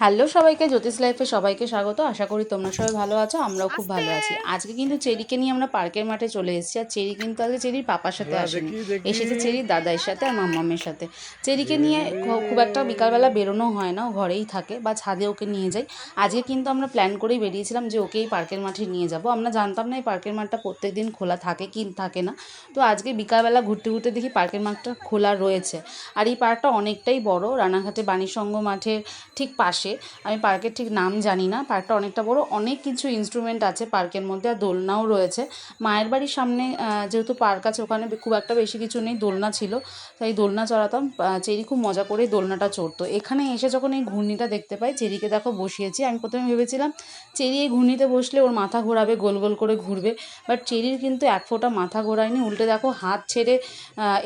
Hello সবাইকে জ্যোতিষ লাইফে সবাইকে স্বাগত। আশা করি তোমরা সবাই ভালো আছো আমরাও খুব ভালো আছি। আজকে কিন্তু চেরিকে নিয়ে আমরা পার্কের মাঠে চলে এসেছি আর চেরি কিন্তু আজকে চেরির পাপার সাথে আসেনি। এসেছে চেরির দাদাইয়ের সাথে আর মাম্মামের সাথে। চেরিকে নিয়ে খুব একটা বিকালবেলা বেরোনো হয় না ঘরেই থাকে বা ছাদে ওকে নিয়ে যাই আজকে কিন্তু আমরা প্ল্যান করেই বেরিয়েছিলাম যে ওকে এই পার্কের মাঠে নিয়ে যাব। আমরা জানতাম না এই পার্কের মাঠটা প্রত্যেক দিন খোলা থাকে কি থাকে না। তো আজকে বিকালবেলা ঘুরতে ঘুরতে দেখি পার্কের মাঠটা খোলা রয়েছে। আর এই পার্কটা অনেকটাই বড় রানাঘাটে বাণীসংঘ মাঠের ঠিক পাশে। আমি পার্কের ঠিক নাম জানি না। পার্কটা অনেকটা বড়। অনেক কিছু ইনস্ট্রুমেন্ট আছে পার্কের মধ্যে আর দোলনাও রয়েছে। মায়ের বাড়ির সামনে যেহেতু পার্ক আছে ওখানে খুব একটা বেশি কিছু নেই দোলনা ছিল। তাই দোলনা চড়াতাম। চেরি খুব মজা করে দোলনাটা চড়তো। এখানে এসে যখন এই ঘূর্ণিটা দেখতে পাই চেরিকে দেখো বসিয়েছি। আমি প্রথমে ভেবেছিলাম চেরি এই ঘূর্ণিতে বসলে ওর মাথা ঘোরাবে গোল গোল করে ঘুরবে। বাট চেরির কিন্তু এক ফোঁটা মাথা ঘোরায়নি। উল্টে দেখো হাত ছেড়ে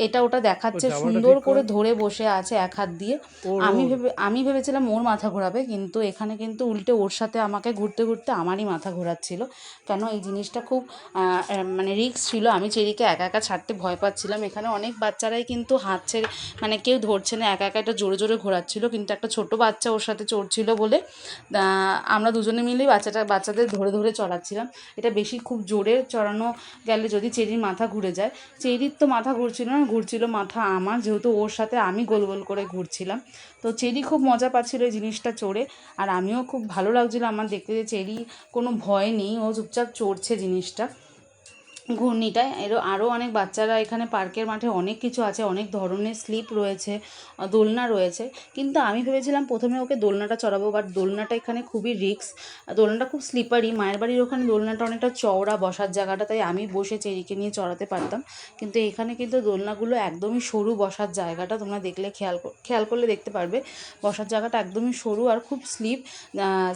এটা ওটা দেখাচ্ছে। সুন্দর করে ধরে বসে আছে এক হাত দিয়ে। আমি ভেবে আমি ভেবেছিলাম ওর মাথা ঘোরাবে। কিন্তু এখানে কিন্তু উল্টে ওর সাথে আমাকে ঘুরতে ঘুরতে আমারই মাথা ঘোরাচ্ছিল। কেন? এই জিনিসটা খুব মানে রিস্ক ছিল। আমি চেরিকে একা একা ছাড়তে ভয় পাচ্ছিলাম। এখানে অনেক বাচ্চারাই কিন্তু হাত ছেড়ে মানে কেউ ধরছে না, একা একা এটা জোরে জোরে ঘোরাচ্ছিল। কিন্তু একটা ছোট বাচ্চা ওর সাথে চড়ছিল বলে আমরা দুজনে মিলেই বাচ্চাটা, বাচ্চাদের ধরে ধরে চড়াচ্ছিলাম। এটা বেশি খুব জোরে চড়ানো গেলে যদি চেরির মাথা ঘুরে যায়। চেরির তো মাথা ঘুরছিল না, ঘুরছিল মাথা আমার। যেহেতু ওর সাথে আমি গোল গোল করে ঘুরছিলাম। তো চেরি খুব মজা পাচ্ছিল এই জিনিসটা চড়ে। আর আমিও খুব ভালো লাগছিল আমার দেখতে যে চেরি কোনো ভয় নেই, ও চুপচাপ চড়ছে জিনিসটা। ঘূর্ণিটায় এরও আরও অনেক বাচ্চারা এখানে পার্কের মাঠে অনেক কিছু আছে অনেক ধরনের স্লিপ রয়েছে দোলনা রয়েছে। কিন্তু আমি ভেবেছিলাম প্রথমে ওকে দোলনাটা চড়াবো বাট দোলনাটা এখানে খুবই রিক্স দোলনাটা খুব স্লিপারি মায়ের বাড়ির ওখানে দোলনাটা অনেকটা চওড়া বসার জায়গাটা তাই আমি বসে চেরিকে নিয়ে চড়াতে পারতাম। কিন্তু এখানে কিন্তু দোলনাগুলো একদমই সরু বসার জায়গাটা তোমরা দেখলে খেয়াল খেয়াল করলে দেখতে পারবে। বসার জায়গাটা একদমই সরু আর খুব স্লিপ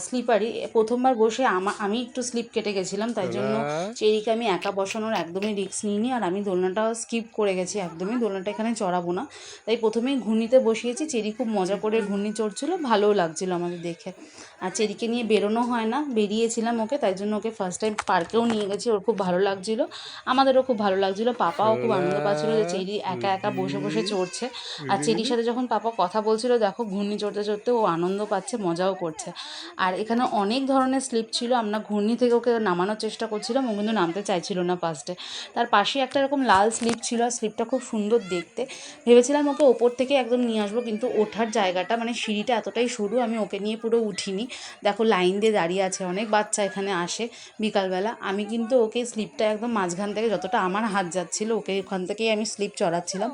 স্লিপারি। প্রথমবার বসে আমা আমি একটু স্লিপ কেটে গেছিলাম তাই জন্য চেরিকে আমি একা বসানোর একদমই রিস্ক নিইনি। আর আমি দোলনাটা স্কিপ করে গেছি একদমই। দোলনাটা এখানে চড়াবো না। তাই প্রথমেই ঘূর্ণিতে বসিয়েছি। চেরি খুব মজা করে ঘূর্ণি চড়ছিল। ভালোও লাগছিল আমাদের দেখে। আর চেরিকে নিয়ে বেরোনো হয় না। বেরিয়েছিলাম ওকে তাই জন্য ওকে ফার্স্ট টাইম পার্কেও নিয়ে গেছি। ওর খুব ভালো লাগছিল। আমাদেরও খুব ভালো লাগছিল। পাপাও খুব আনন্দ পাচ্ছিল যে চেরি একা একা বসে বসে চড়ছে। আর চেরির সাথে যখন পাপা কথা বলছিল দেখো ঘূর্ণি চড়তে চড়তে ও আনন্দ পাচ্ছে মজাও করছে। আর এখানে অনেক ধরনের স্লিপ ছিল। আমরা ঘূর্ণি থেকে ওকে নামানোর চেষ্টা করছিলাম। ও কিন্তু নামতে চাইছিল না ফার্স্টে তার পাশে একটা এরকম লাল স্লিপ ছিল, আর স্লিপটা খুব সুন্দর দেখতে। ভেবেছিলাম ওকে ওপর থেকে একদম নিয়ে আসব, কিন্তু ওঠার জায়গাটা মানে সিঁড়িটা এতটাই সরু, আমি ওকে নিয়ে পুরো উঠিনি। দেখো, লাইন দিয়ে দাঁড়িয়ে আছে অনেক বাচ্চা এখানে আসে বিকালবেলা। আমি কিন্তু ওকে স্লিপটা একদম মাঝখান থেকে, যতটা আমার হাত যাচ্ছিল, ওকে ওখান থেকেই আমি স্লিপ চড়াচ্ছিলাম।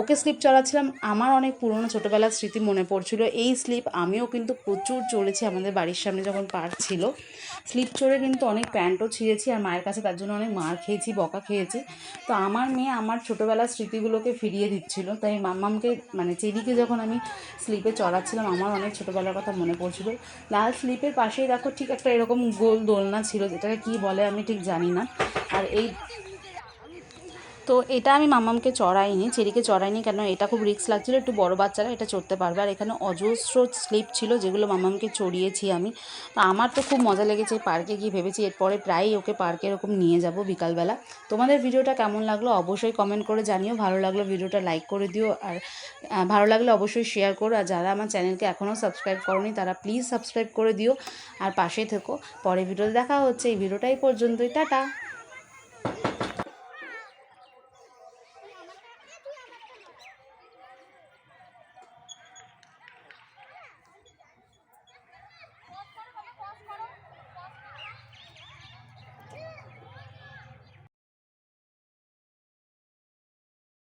ওকে স্লিপ চড়াচ্ছিলাম, আমার অনেক পুরনো ছোটোবেলার স্মৃতি মনে পড়ছিল। এই স্লিপ আমিও কিন্তু প্রচুর চড়েছি আমাদের বাড়ির সামনে যখন পার্ক ছিল। স্লিপ চড়ে কিন্তু অনেক প্যান্টও ছিঁড়েছি, আর মায়ের কাছে তার জন্য অনেক মার খেয়েছি। বকা খেয়েছি। তো আমার মেয়ে আমার ছোটোবেলার স্মৃতিগুলোকে ফিরিয়ে দিচ্ছিল। তাই মাম্মামকে মানে চেরিকে যখন আমি স্লিপে চড়াচ্ছিলাম, আমার অনেক ছোটোবেলার কথা মনে পড়ছিল। লাল স্লিপের পাশেই দেখো ঠিক একটা এরকম গোল দোলনা ছিল, যেটাকে কী বলে আমি ঠিক জানি না। আর এই তো এটা আমি মামামকে চড়াইনি, চেরিকে চড়াইনি কেন এটা খুব রিস্ক লাগছিল, একটু বড় বাচ্চারা এটা চড়তে পারবে। আর এখানে অজস্র স্লিপ ছিল যেগুলো মামামকে চড়িয়েছি আমি। তো আমার তো খুব মজা লেগেছে পার্কে গিয়ে ভেবেছি, এরপরে প্রায়ই ওকে পার্কে এরকম নিয়ে যাব বিকালবেলা। তোমাদের ভিডিওটা কেমন লাগল অবশ্যই কমেন্ট করে জানিও। ভালো লাগল ভিডিওটা লাইক করে দিও। আর ভালো লাগলে অবশ্যই শেয়ার করো। আর যারা আমার চ্যানেলকে এখনও সাবস্ক্রাইব করনি, তারা প্লিজ সাবস্ক্রাইব করে দিও। আর পাশে থেকো। পরে ভিডিওতে দেখা হচ্ছে। এই ভিডিওটাই পর্যন্তই। টাটা!